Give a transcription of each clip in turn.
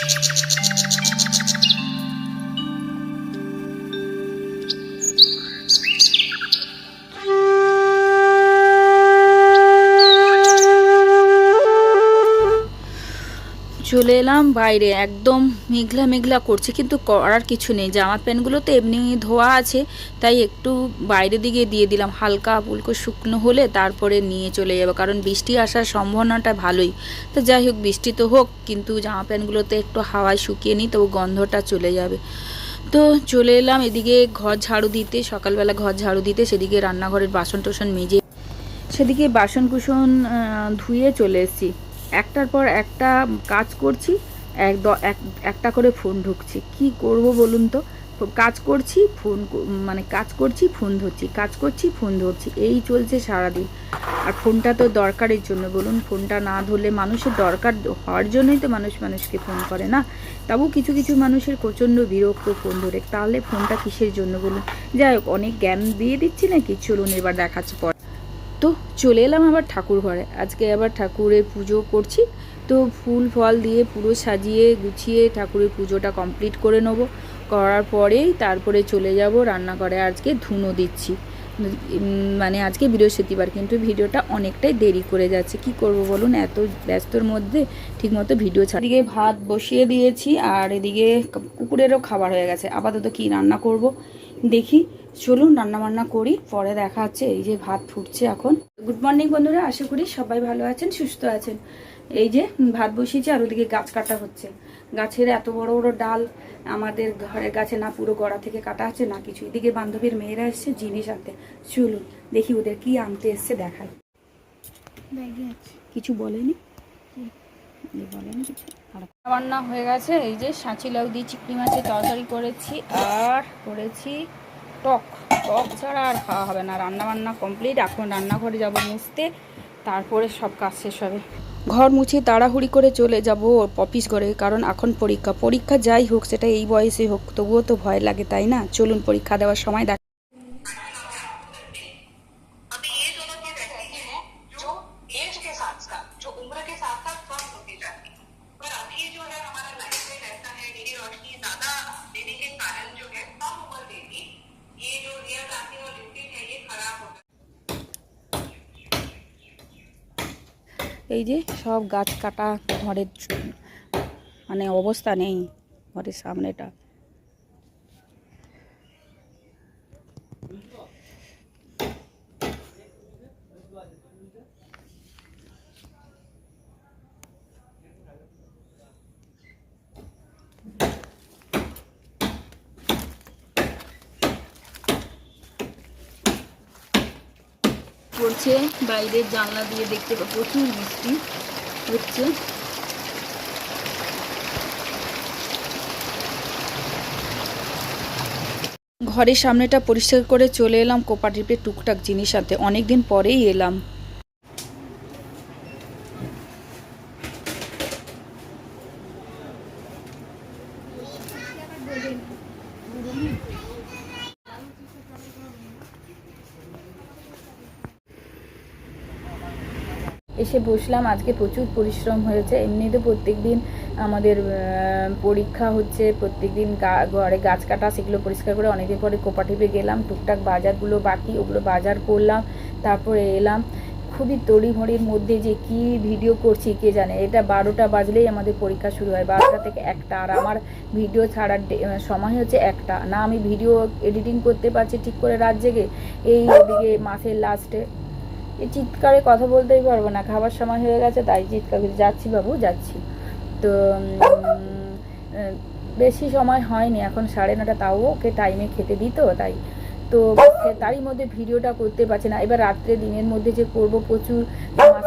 Thank you. চলে এলাম, বাইরে একদম মেঘলা মেঘলা করছে, কিন্তু করার কিছু নেই। জামা প্যান্টগুলো তো এমনি ধোয়া আছে, তাই একটু বাইরে দিকে দিয়ে দিলাম। হালকা ফুলকো শুকনো হলে তারপরে নিয়ে চলে যাব, কারণ বৃষ্টি আসার সম্ভাবনাটা ভালোই। তো যাই হোক, বৃষ্টি তো হোক, কিন্তু জামা প্যান্টগুলোতে একটু হাওয়ায় শুকিয়ে নিই, তবু গন্ধটা চলে যাবে। তো চলে এলাম, এদিকে ঘর ঝাড়ু দিতে, সকালবেলা ঘর ঝাড়ু দিতে, সেদিকে রান্নাঘরের বাসন টাসন মেজে, সেদিকে বাসন কুসন ধুয়ে চলে এসেছি। একটার পর একটা কাজ করছি, এক একটা করে ফোন ঢুকছে। কি করব বলুন তো? কাজ করছি, ফোন মানে কাজ করছি, ফোন ধরছি, কাজ করছি, ফোন ধরছি, এই চলছে সারাদিন। আর ফোনটা তো দরকারের জন্য, বলুন ফোনটা না ধরলে মানুষের দরকার হওয়ার জন্যই তো মানুষ মানুষকে ফোন করে না? তাবু কিছু কিছু মানুষের প্রচণ্ড বিরক্ত ফোন ধরে, তাহলে ফোনটা কিসের জন্য বলুন? যাই হোক, অনেক জ্ঞান দিয়ে দিচ্ছি নাকি চলুন এবার দেখাচ্ছি পর। তো চলে এলাম আবার ঠাকুর ঘরে। আজকে আবার ঠাকুরের পুজো করছি। তো ফুল ফল দিয়ে পুরো সাজিয়ে গুছিয়ে ঠাকুরের পুজোটা কমপ্লিট করে নেব। করার পরেই তারপরে চলে যাব রান্নাঘরে। আজকে ধুনো দিচ্ছি। মানে আজকে বৃহস্পতিবার, কিন্তু ভিডিওটা অনেকটাই দেরি করে যাচ্ছে। কি করব বলুন? এত ব্যস্তর মধ্যে ঠিকমতো ভিডিও ছাড় ভাত বসিয়ে দিয়েছি, আর এদিকে কুকুরেরও খাবার হয়ে গেছে। আপাতত কি রান্না করব? দেখি। চলুন রান্না বান্না করি, পরে দেখা হচ্ছে। এই যে ভাত ফুটছে এখন। গুড মর্নিং বন্ধুরা, আশা করি সবাই ভালো আছেন, সুস্থ আছেন। এই যে ভাত বসিয়েছি আর ওদিকে গাছ কাটা হচ্ছে। গাছের এত বড় বড় ডাল আমাদের ঘরের গাছে না পুরো গড়া থেকে কাটা আছে না কিছু। এদিকে বান্ধবীর মেয়েরা এসছে জিনিস আনতে। চলুন দেখি ওদের কি আনতে এসছে দেখাই। কিছু বলেনি? এ বলেনি কিছু? রান্না হয়ে গেছে এই যে সাঁচি লাউ দিয়ে চিংড়ি মাছের তরকারি করেছি আর করেছি টক। টক ছাড়া আর খাওয়া হবে না। রান্না বান্না কমপ্লিট এখন রান্নাঘরে যাব মুছতে তারপরে সব কাজ শেষ হবে। ঘর মুছে তাড়াহুড়ি করে চলে যাব অফিস ঘরে, কারণ এখন পরীক্ষা। পরীক্ষা যাই হোক, সেটা এই বয়সে হোক, তবুও তো ভয় লাগে, তাই না? চলুন, পরীক্ষা দেওয়ার সময় দেখ এই যে সব গাছ কাটা ঘরের মানে অবস্থা নেই ঘরের সামনেটা। পড়ছে, বাইরের জানলা দিয়ে দেখতে প্রচুর বৃষ্টি হচ্ছে। ঘরের সামনেটা পরিষ্কার করে চলে এলাম কোপাটিপে টুকটাক জিনিস আনতে। অনেকদিন পরেই এলাম। এসে বসলাম। আজকে প্রচুর পরিশ্রম হয়েছে। এমনিতে প্রত্যেক দিন আমাদের পরীক্ষা হচ্ছে প্রত্যেক দিন ঘরে গাছ কাটা, সেগুলো পরিষ্কার করে অনেকদিন পরে কোপাটিপে গেলাম। টুকটাক বাজারগুলো বাকি, ওগুলো বাজার করলাম, তারপরে এলাম। খুবই তড়িঘড়ির মধ্যে যে কি ভিডিও করছি, কে জানে? এটা বারোটা বাজলেই আমাদের পরীক্ষা শুরু হয়। বারোটা থেকে একটা। আর আমার ভিডিও ছাড়ার সময় হচ্ছে একটা। না, আমি ভিডিও এডিটিং করতে পারছি ঠিক করে রাত জেগে। এই ওদিকে মাসের লাস্টে চিৎকারে কথা বলতেই পারব না। খাবার সময় হয়ে গেছে, তাই চিৎকার করে যাচ্ছি বাবু, যাচ্ছি। তো বেশি সময় হয়নি, এখন সাড়ে নটা, তাও ওকে টাইমে খেতে দিত তাই। তো, তারই মধ্যে ভিডিওটা করতে পারছি না। এবার রাত্রে দিনের মধ্যে যে করব প্রচুর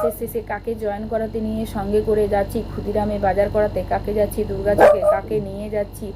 মাসের শেষে কাকে জয়েন করাতে নিয়ে সঙ্গে করে যাচ্ছি, ক্ষুদিরামে বাজার করাতে কাকে যাচ্ছি দুর্গা থেকে কাকে নিয়ে যাচ্ছি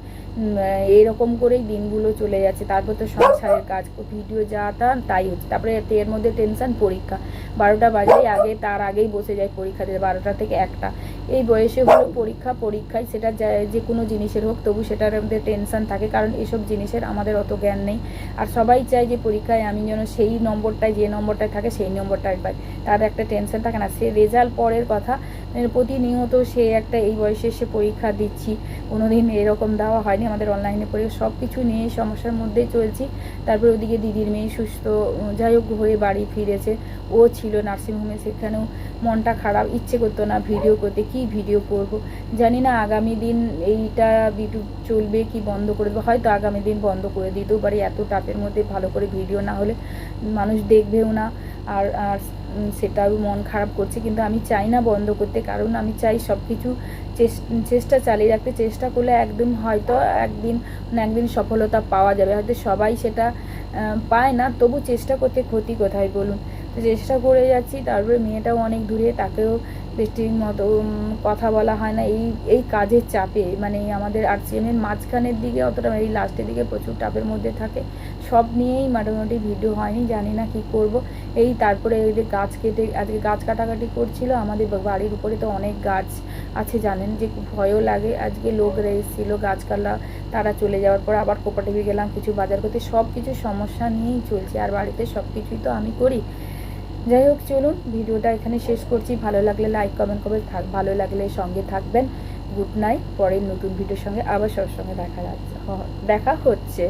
এরকম করেই দিনগুলো চলে যাচ্ছে। তারপর তো সংসারের কাজ, ভিডিও যা তা তাই হচ্ছে। তারপরে এর মধ্যে টেনশন পরীক্ষা। বারোটা বাজেই আগে, তার আগেই বসে যায় পরীক্ষা দিতে, বারোটা থেকে একটা। এই বয়সে হলো পরীক্ষা, পরীক্ষায় সেটা যে কোনো জিনিসের হোক, তবু সেটার মধ্যে টেনশন থাকে। কারণ এসব জিনিসের আমাদের অত জ্ঞান নেই। আর সবাই চায় যে পরীক্ষায় আমি যেন সেই নম্বরটায়, যে নম্বরটায় থাকে, সেই নম্বরটাই পাই। তার একটা টেনশন থাকে। না সে রেজাল্ট পরের কথা মানে প্রতিনিয়ত সে একটা এই বয়সে সে পরীক্ষা দিচ্ছি, কোনোদিন এরকম দেওয়া হয়নি। আমাদের অনলাইনে পরীক্ষা সব কিছু নিয়ে সমস্যার মধ্যেই চলছি। তারপর ওদিকে দিদির মেয়ে সুস্থ যাই হোক হয়ে বাড়ি ফিরেছে। ও ছিল নার্সিংহোমে সেখানেও মনটা খারাপ, ইচ্ছে করতো না ভিডিও করতে, কি ভিডিও করব? জানি না আগামী দিন এইটা ভিডিও চলবে কি বন্ধ করে দেবো। হয়তো আগামী দিন বন্ধ করে দিতেও পারি, এত টাপের মধ্যে ভালো করে ভিডিও না হলে মানুষ দেখবেও না। আর আর সেটাও মন খারাপ করছে, কিন্তু আমি চাই না বন্ধ করতে। কারণ আমি চাই সব কিছু চেষ্টা চালিয়ে রাখতে। চেষ্টা করলে একদম হয়তো একদিন একদিন সফলতা পাওয়া যাবে। হয়তো সবাই সেটা পায় না। তবু চেষ্টা করতে ক্ষতি কোথায় বলুন? চেষ্টা করে যাচ্ছি। তারপরে মেয়েটাও অনেক দূরে, তাকেও বেশি মতো কথা বলা হয় না। এই এই কাজের চাপে মানে আমাদের আরসিএমের মাঝখানের দিকে অতটা, এই লাস্টের দিকে প্রচুর টাপের মধ্যে থাকে। সব নিয়েই মোটামুটি ভিডিও হয়নি, জানি না কি করব। এই তারপরে এই যে গাছ কেটে, আজকে গাছ কাটাকাটি করছিল, আমাদের বাড়ির উপরে তো অনেক গাছ আছে, জানেন যে ভয়ও লাগে। আজকে লোক এসেছিল গাছপালা, তারা চলে যাওয়ার পর আবার কোপাটিভি গেলাম, কিছু বাজার করতে। সব কিছু সমস্যা নিয়েই চলছে, আর বাড়িতে সব কিছুই তো আমি করি। যাই হোক, চলুন, ভিডিওটা এখানে শেষ করছি। ভালো লাগলে লাইক কমেন্ট করে থাক, ভালো লাগলে সঙ্গে থাকবেন। গুড নাইট পরের নতুন ভিডিওর সঙ্গে আবার সব সঙ্গে দেখা যাচ্ছে, দেখা হচ্ছে।